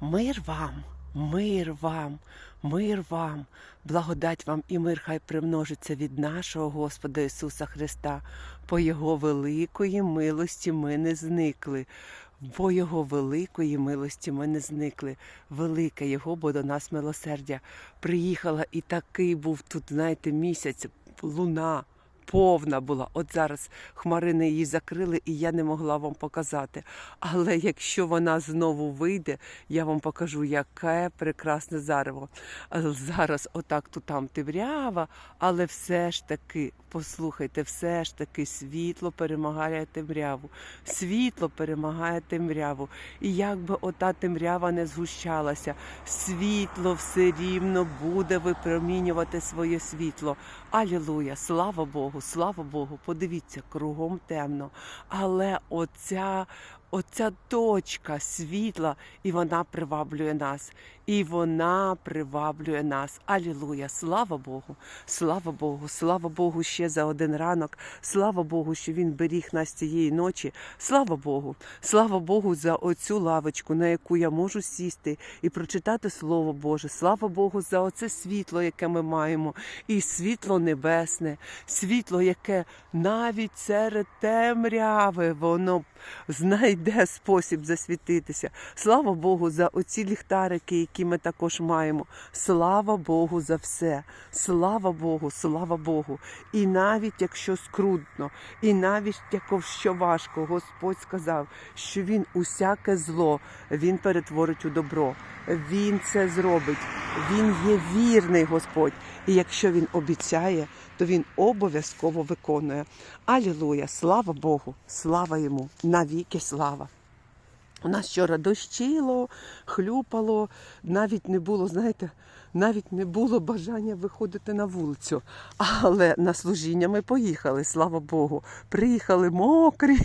Мир вам, мир вам, мир вам, благодать вам і мир хай примножиться від нашого Господа Ісуса Христа. По Його великої милості ми не зникли. По Його великої милості ми не зникли. Велике Його, бо до нас милосердя. Приїхала і такий був тут, знаєте, місяць, луна повна була. От зараз хмарини її закрили, і я не могла вам показати. Але якщо вона знову вийде, я вам покажу, яке прекрасне зарево. Зараз отак тут там темрява, але все ж таки, послухайте, все ж таки світло перемагає темряву. Світло перемагає темряву. І як би ота темрява не згущалася, світло все рівно буде випромінювати своє світло. Алілуя! Слава Богу, слава Богу! Подивіться, кругом темно. Але оця, оця точка світла, і вона приваблює нас. І вона приваблює нас. Алілуя! Слава Богу! Слава Богу! Слава Богу ще за один ранок. Слава Богу, що Він беріг нас цієї ночі. Слава Богу! Слава Богу за оцю лавочку, на яку я можу сісти і прочитати Слово Боже. Слава Богу за оце світло, яке ми маємо, і світло небесне, світло, яке навіть серед темряви воно знайде спосіб засвітитися. Слава Богу за оці ліхтарики, які ми також маємо. Слава Богу за все. Слава Богу, слава Богу. І навіть якщо скрутно, і навіть якщо важко, Господь сказав, що Він усяке зло Він перетворить у добро. Він це зробить. Він є вірний Господь. І якщо він обіцяє, то він обов'язково виконує. Алілуя! Слава Богу! Слава йому! Навіки слава! У нас вчора дощило, хлюпало, навіть не було, знаєте, навіть не було бажання виходити на вулицю. Але на служіння ми поїхали, слава Богу. Приїхали мокрі,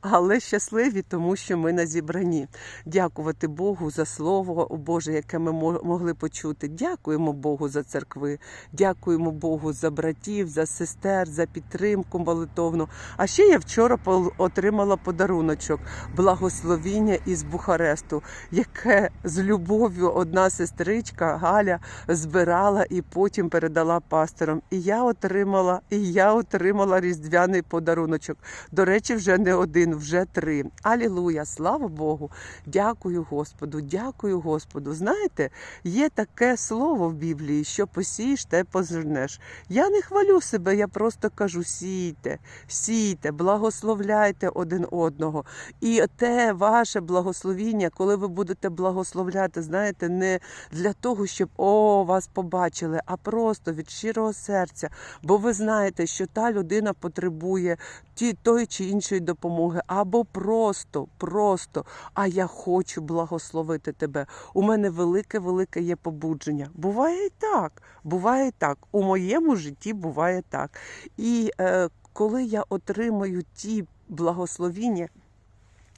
але щасливі, тому що ми на зібранні. Дякувати Богу за слово Боже, яке ми могли почути. Дякуємо Богу за церкви, дякуємо Богу за братів, за сестер, за підтримку молитовну. А ще я вчора отримала подаруночок благословіння із Бухаресту, яке з любов'ю одна сестричка Галя збирала і потім передала пасторам. І я отримала, і я отримала різдвяний подаруночок. До речі, вже не один, вже три. Алілуя! Слава Богу! Дякую Господу, дякую Господу. Знаєте, є таке слово в Біблії, що посієш, те пожнеш. Я не хвалю себе, я просто кажу: сійте, сійте, благословляйте один одного. І те ваше благословіння, коли ви будете благословляти, знаєте, не для того, щоб о, вас побачили, а просто від щирого серця. Бо ви знаєте, що та людина потребує ті, тої чи іншої допомоги, або просто, просто. А я хочу благословити тебе. У мене велике, велике є побудження. Буває і так. Буває і так. У моєму житті буває так. І е, коли я отримую ті благословіння,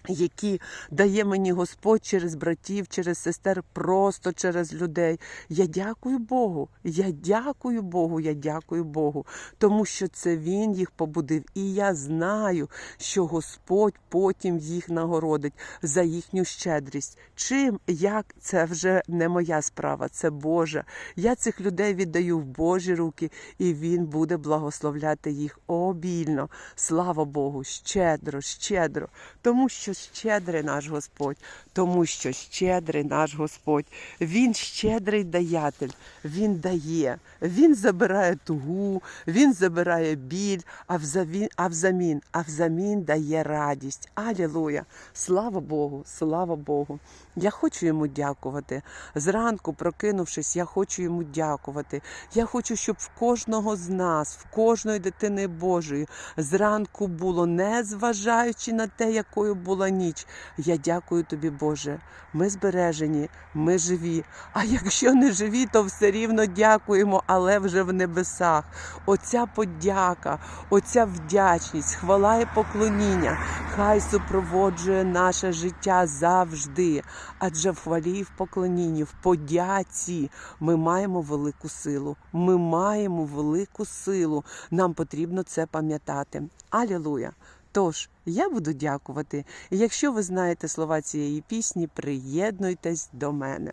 які дає мені Господь через братів, через сестер, просто через людей. Я дякую Богу. Я дякую Богу, я дякую Богу, тому що це Він їх побудив. І я знаю, що Господь потім їх нагородить за їхню щедрість. Чим, як це вже не моя справа, це Божа. Я цих людей віддаю в Божі руки, і Він буде благословляти їх обільно. Слава Богу, щедро, щедро, тому що щедрий наш Господь, тому що щедрий наш Господь. Він щедрий даятель, Він дає, Він забирає тугу, Він забирає біль, а взамін, а взамін, а взамін дає радість. Алілуя! Слава Богу, слава Богу. Я хочу йому дякувати. Зранку, прокинувшись, я хочу йому дякувати. Я хочу, щоб в кожного з нас, в кожної дитини Божої, зранку було, не зважаючи на те, якою була ніч. Я дякую тобі, Боже. Ми збережені, ми живі. А якщо не живі, то все рівно дякуємо, але вже в небесах. Оця подяка, оця вдячність, хвала і поклоніння, хай супроводжує наше життя завжди. Адже в хвалі і в поклонінні, в подяці ми маємо велику силу. Ми маємо велику силу. Нам потрібно це пам'ятати. Алілуя! Тож, я буду дякувати. І якщо ви знаєте слова цієї пісні, приєднуйтесь до мене.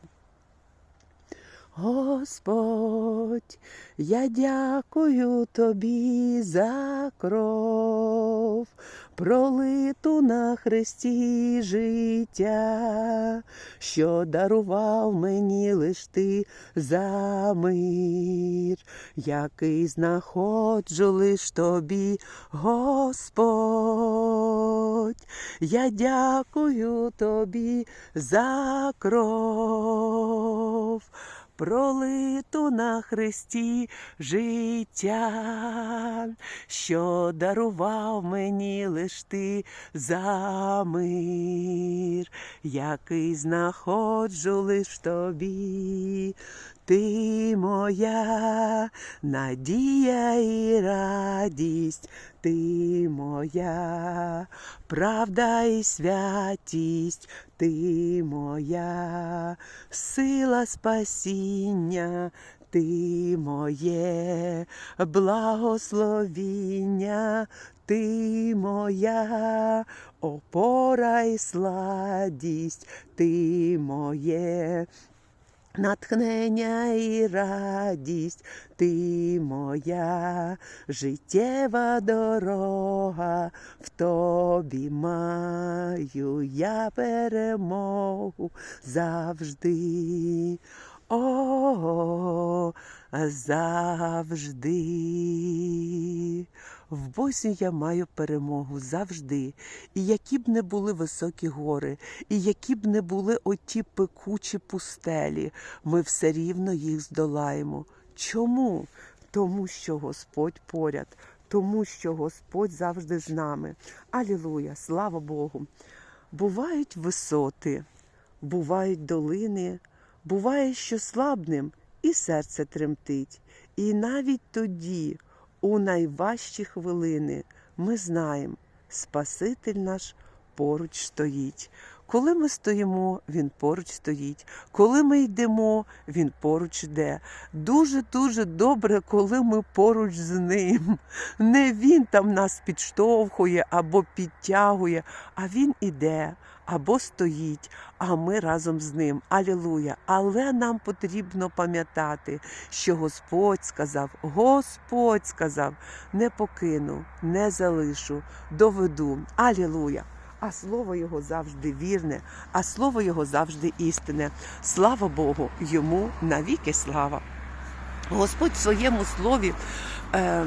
Господь, я дякую тобі за кров, пролиту на хресті життя, що дарував мені лиш ти за мир, який знаходжу лиш тобі, Господь, я дякую тобі за кров пролиту на хресті життя, що дарував мені лиш ти за мир, який знаходжу лиш тобі. Ти моя надія і радість, ти моя правда і святість, ти моя сила спасіння, ти моє благословіння, ти моя опора і сладість, ти моє натхнення і радість, ти моя життєва дорога, в тобі маю я перемогу завжди. О, завжди. В Бозі я маю перемогу завжди. І які б не були високі гори, і які б не були оті пекучі пустелі, ми все рівно їх здолаємо. Чому? Тому що Господь поряд, тому що Господь завжди з нами. Алілуя, слава Богу. Бувають висоти, бувають долини, буває, що слабним і серце тремтить. І навіть тоді, у найважчі хвилини, ми знаємо, Спаситель наш поруч стоїть. Коли ми стоїмо, він поруч стоїть. Коли ми йдемо, він поруч йде. Дуже дуже добре, коли ми поруч з ним. Не він там нас підштовхує або підтягує, а він іде або стоїть, а ми разом з ним. Алілуя! Але нам потрібно пам'ятати, що Господь сказав, Господь сказав, не покину, не залишу, доведу. Алілуя! А слово його завжди вірне, а слово його завжди істинне. Слава Богу, йому навіки слава. Господь в своєму слові. Е,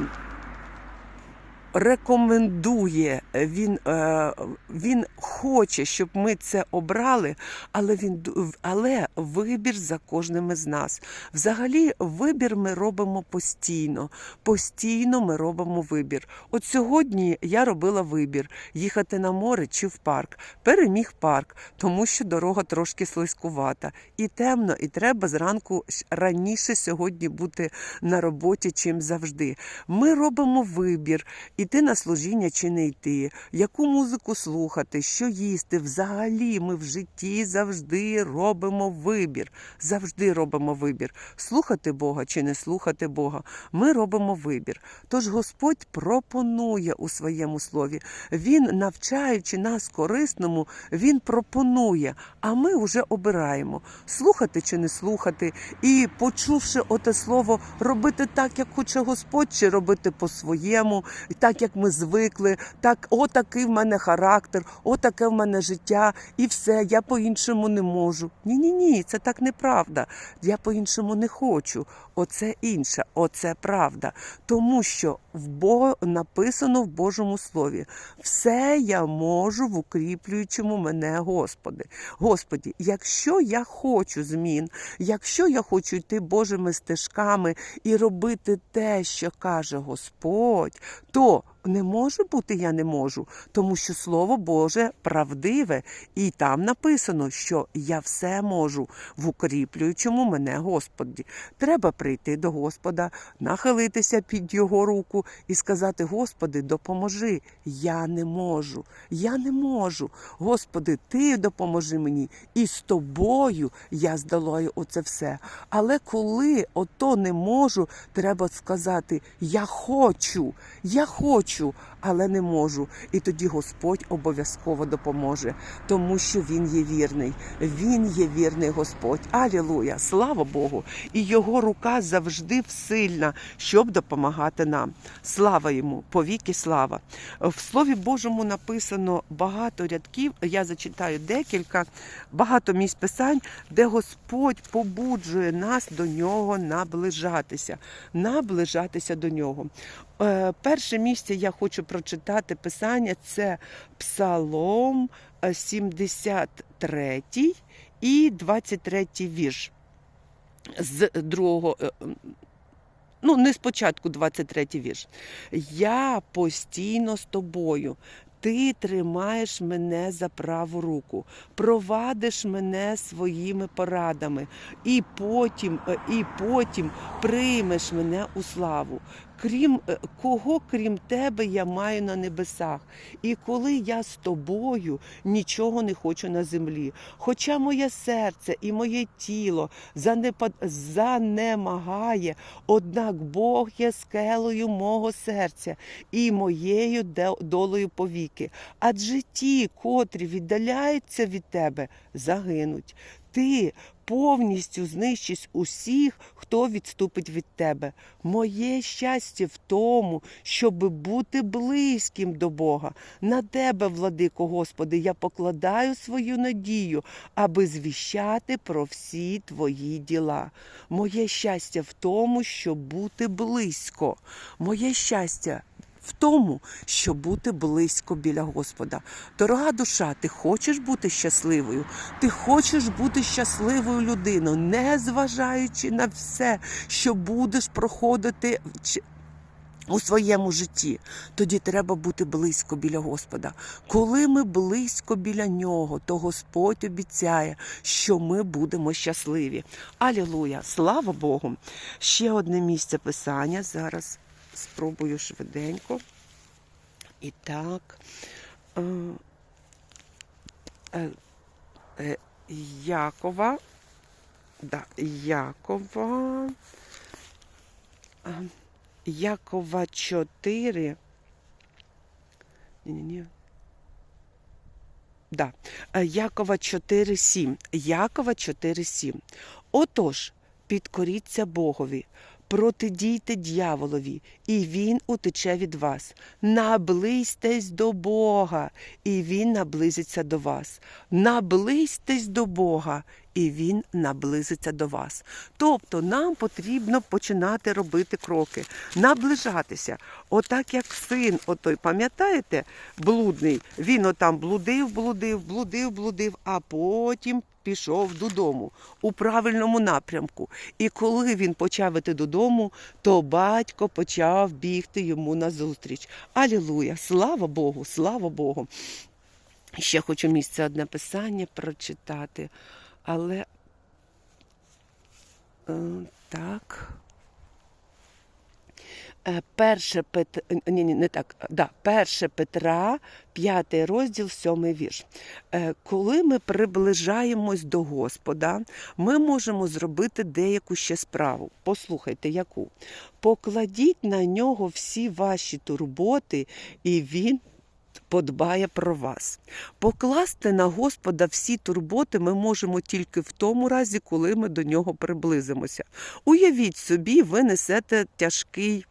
Рекомендує, він, е, він хоче, щоб ми це обрали, але він але вибір за кожним із нас. Взагалі, вибір ми робимо постійно. Постійно ми робимо вибір. От сьогодні я робила вибір їхати на море чи в парк. Переміг парк, тому що дорога трошки слизькувата. І темно, і треба зранку раніше сьогодні бути на роботі, чим завжди. Ми робимо вибір, іти на служіння чи не йти, яку музику слухати, що їсти. Взагалі ми в житті завжди робимо вибір. Завжди робимо вибір. Слухати Бога чи не слухати Бога. Ми робимо вибір. Тож Господь пропонує у своєму слові. Він, навчаючи нас корисному, Він пропонує, а ми вже обираємо слухати чи не слухати, і почувши оте слово, робити так, як хоче Господь, чи робити по-своєму, так як ми звикли, так, отакий в мене характер, отаке в мене життя, і все, я по-іншому не можу. Ні, ні, ні, це так неправда. Я по-іншому не хочу. Оце інше, оце правда. Тому що в Бо... написано в Божому Слові: все я можу в укріплюючому мене Господи. Господі, якщо я хочу змін, якщо я хочу йти Божими стежками і робити те, що каже Господь, то не може бути, я не можу, тому що Слово Боже правдиве, і там написано, що я все можу в укріплюючому мене Господі. Треба прийти до Господа, нахилитися під Його руку і сказати: Господи, допоможи, я не можу, я не можу. Господи, Ти допоможи мені, і з тобою я здолаю оце все. Але коли ото не можу, треба сказати: Я хочу, я хочу. Хочу, але не можу. І тоді Господь обов'язково допоможе, тому що Він є вірний. Він є вірний Господь. Алілуя! Слава Богу! І його рука завжди всильна, щоб допомагати нам. Слава йому, повіки слава. В Слові Божому написано багато рядків. Я зачитаю декілька, багато місць писань, де Господь побуджує нас до нього наближатися, наближатися до нього. Е, Перше місце я хочу прочитати писання це Псалом е, 73 і 23 вірш. З другого, е, ну не спочатку 23 вірш. Я постійно з тобою. Ти тримаєш мене за праву руку, провадиш мене своїми порадами, і потім, е, і потім приймеш мене у славу. Крім е, кого, крім тебе, я маю на небесах. І коли я з тобою, нічого не хочу на землі. Хоча моє серце і моє тіло занепад... занемагає, однак Бог є скелею мого серця і моєю долею повіки. Адже ті, котрі віддаляються від тебе, загинуть. Ти повністю знищиш усіх, хто відступить від тебе. Моє щастя в тому, щоб бути близьким до Бога. На тебе, владико Господи, я покладаю свою надію, аби звіщати про всі твої діла. Моє щастя в тому, щоб бути близько. Моє щастя. В тому, щоб бути близько біля Господа. Дорога душа, ти хочеш бути щасливою? Ти хочеш бути щасливою людиною, не зважаючи на все, що будеш проходити у своєму житті. Тоді треба бути близько біля Господа. Коли ми близько біля нього, то Господь обіцяє, що ми будемо щасливі. Алілуя! Слава Богу! Ще одне місце писання. Зараз спробую швиденько. І так. Е, е, е, Якова. Да, Якова. Е, Якова 4. Ні-ні-ні. Да. Якова 4.7. Якова 4.7. Отож, підкоріться Богові, протидійте дьяволові, і він утече від вас. Наблизьтесь до Бога, і він наблизиться до вас. Наблизьтесь до Бога, і він наблизиться до вас. Тобто нам потрібно починати робити кроки, наближатися. Отак як син, отой, пам'ятаєте, блудний, він отам блудив, блудив, блудив, блудив, а потім пішов додому у правильному напрямку. І коли він почав іти додому, то батько почав бігти йому назустріч. Алілуя! Слава Богу, слава Богу! Ще хочу місце одне писання прочитати, але е, так. Е, Перше Пет... ні, ні, не так. Да, перше Петра, п'ятий розділ, сьомий вірш. Е, Коли ми приближаємось до Господа, ми можемо зробити деяку ще справу. Послухайте, яку? Покладіть на нього всі ваші турботи, і він подбає про вас. Покласти на Господа всі турботи ми можемо тільки в тому разі, коли ми до нього приблизимося. Уявіть собі, ви несете тяжкий.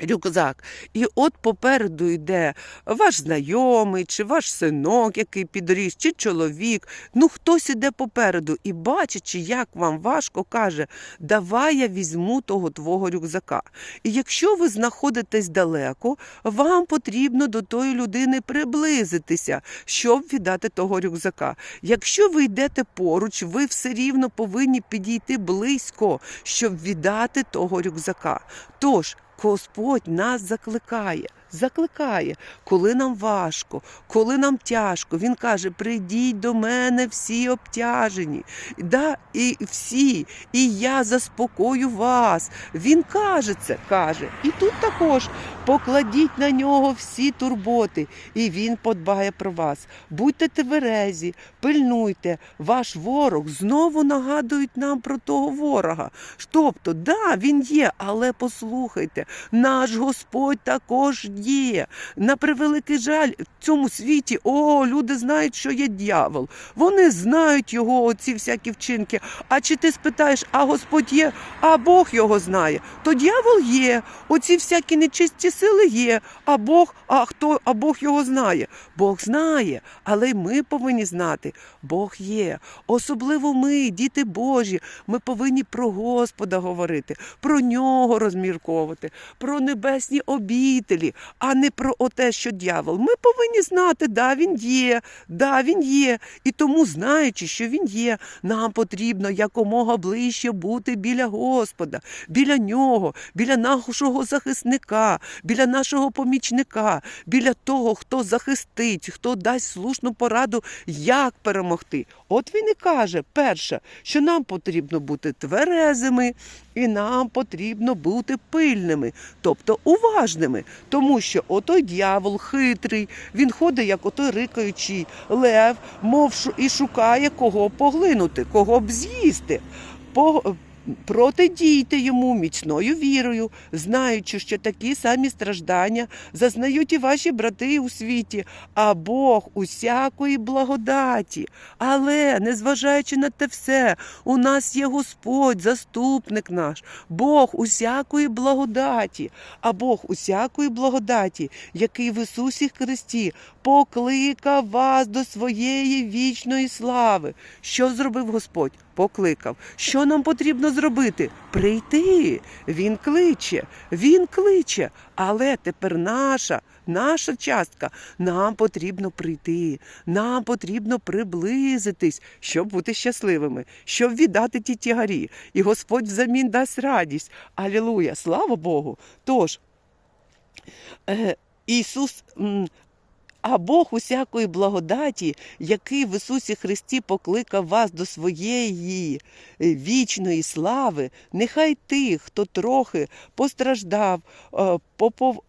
Рюкзак, і от попереду йде ваш знайомий, чи ваш синок, який підріс, чи чоловік. Ну хтось іде попереду і, бачачи, як вам важко, каже: Давай я візьму того твого рюкзака. І якщо ви знаходитесь далеко, вам потрібно до тої людини приблизитися, щоб віддати того рюкзака. Якщо ви йдете поруч, ви все рівно повинні підійти близько, щоб віддати того рюкзака. Тож Господь нас закликає, закликає, коли нам важко, коли нам тяжко. Він каже: прийдіть до мене всі обтяжені, да, і всі, і я заспокою вас. Він каже це, каже. І тут також покладіть на нього всі турботи, і він подбає про вас. Будьте тверезі, пильнуйте, ваш ворог знову нагадують нам про того ворога. Тобто, да, він є, але послухайте, наш Господь також є. На превеликий жаль, в цьому світі, о, люди знають, що є дьявол. Вони знають його, оці всякі вчинки. А чи ти спитаєш, а Господь є, а Бог його знає? То дьявол є, оці всякі нечисті сили є, а Бог, а хто, а Бог його знає. Бог знає, але й ми повинні знати. Бог є. Особливо ми, діти Божі, ми повинні про Господа говорити, про нього розмірковувати, про небесні обітелі, а не про те, що дьявол. Ми повинні знати, да, він є, да, він є. І тому, знаючи, що він є, нам потрібно якомога ближче бути біля Господа, біля нього, біля нашого захисника, біля нашого помічника, біля того, хто захистить, хто дасть слушну пораду, як перемогти. От він і каже, перше, що нам потрібно бути тверезими, і нам потрібно бути пильними, тобто уважними, тому що отой дьявол хитрий, він ходить, як отой рикаючий лев, мов і шукає кого поглинути, кого б з'їсти. Протидійте йому міцною вірою, знаючи, що такі самі страждання зазнають і ваші брати у світі, а Бог усякої благодаті. Але, незважаючи на те все, у нас є Господь, заступник наш, Бог усякої благодаті, а Бог усякої благодаті, який в Ісусі Христі покликав вас до своєї вічної слави. Що зробив Господь? Покликав. Що нам потрібно зробити? Прийти. Він кличе, він кличе. Але тепер наша, наша частка. Нам потрібно прийти, нам потрібно приблизитись, щоб бути щасливими, щоб віддати ті тягарі. І Господь взамін дасть радість. Алілуя! Слава Богу! Тож, е, Ісус. А Бог усякої благодаті, який в Ісусі Христі покликав вас до своєї е, вічної слави, нехай тих, хто трохи постраждав, е, попов,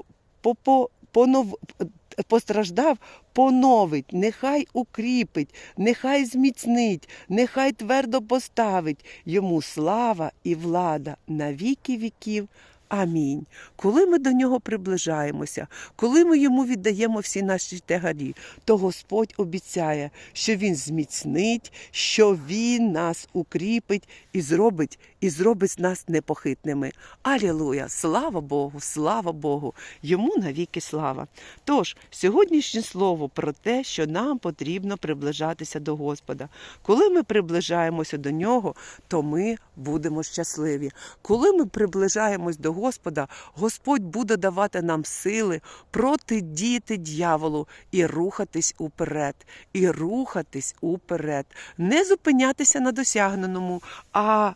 е, постраждав, поновить, нехай укріпить, нехай зміцнить, нехай твердо поставить йому слава і влада на віки віків. Амінь. Коли ми до нього приближаємося, коли ми йому віддаємо всі наші тягарі, то Господь обіцяє, що Він зміцнить, що Він нас укріпить і зробить, і зробить нас непохитними. Алілуя! Слава Богу, слава Богу! Йому навіки слава. Тож, сьогоднішнє слово про те, що нам потрібно приближатися до Господа. Коли ми приближаємося до нього, то ми будемо щасливі. Коли ми приближаємось до Господа, Господь буде давати нам сили протидіяти дьяволу і рухатись уперед, і рухатись уперед, не зупинятися на досягненому, а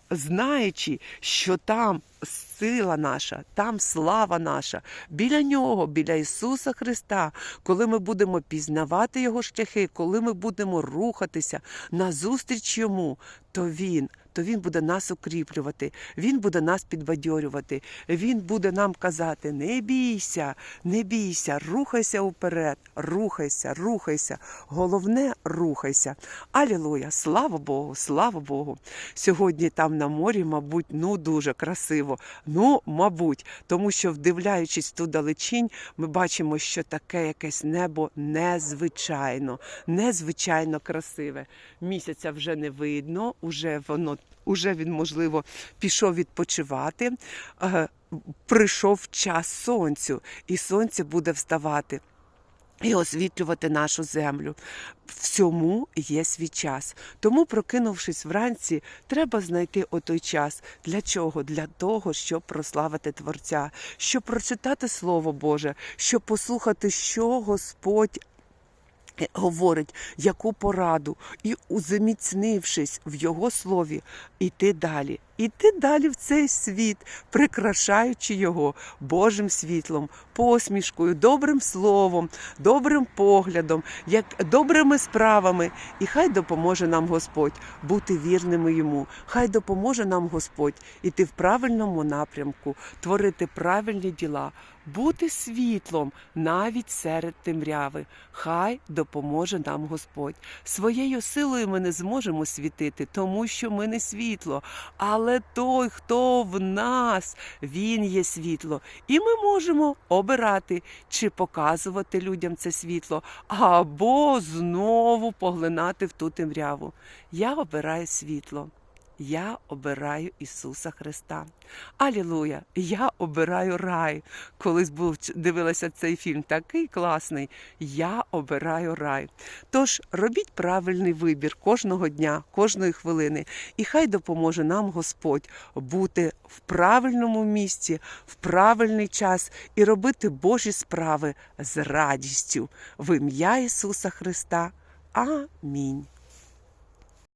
знаючи, що там сила наша, там слава наша, біля нього, біля Ісуса Христа, коли ми будемо пізнавати Його шляхи, коли ми будемо рухатися назустріч йому, то Він. То він буде нас укріплювати, він буде нас підбадьорювати, він буде нам казати: не бійся, не бійся, рухайся вперед, рухайся, рухайся. Головне, рухайся. Алілуя! Слава Богу, слава Богу. Сьогодні там на морі, мабуть, ну дуже красиво. Ну, мабуть, тому що, вдивляючись ту далечінь, ми бачимо, що таке якесь небо незвичайно, незвичайно красиве. Місяця вже не видно, уже воно. Уже він, можливо, пішов відпочивати. Е, Прийшов час сонцю, і сонце буде вставати. І освітлювати нашу землю. Всьому є свій час. Тому, прокинувшись вранці, треба знайти отой час. Для чого? Для того, щоб прославити Творця, щоб прочитати Слово Боже, щоб послухати, що Господь. Говорить, яку пораду, і, заміцнившись в його слові, іти далі, іти далі в цей світ, прикрашаючи його Божим світлом, посмішкою, добрим словом, добрим поглядом, як добрими справами. І хай допоможе нам Господь бути вірними йому. Хай допоможе нам Господь іти в правильному напрямку, творити правильні діла, бути світлом навіть серед темряви. Хай допоможе нам Господь. Своєю силою ми не зможемо світити, тому що ми не світло. Але той, хто в нас, він є світло. І ми можемо обирати, чи показувати людям це світло, або знову поглинати в ту темряву. Я обираю світло. Я обираю Ісуса Христа. Алілуя! Я обираю рай. Колись був дивилася цей фільм, такий класний. Я обираю рай. Тож робіть правильний вибір кожного дня, кожної хвилини, і хай допоможе нам Господь бути в правильному місці, в правильний час і робити Божі справи з радістю в ім'я Ісуса Христа. Амінь.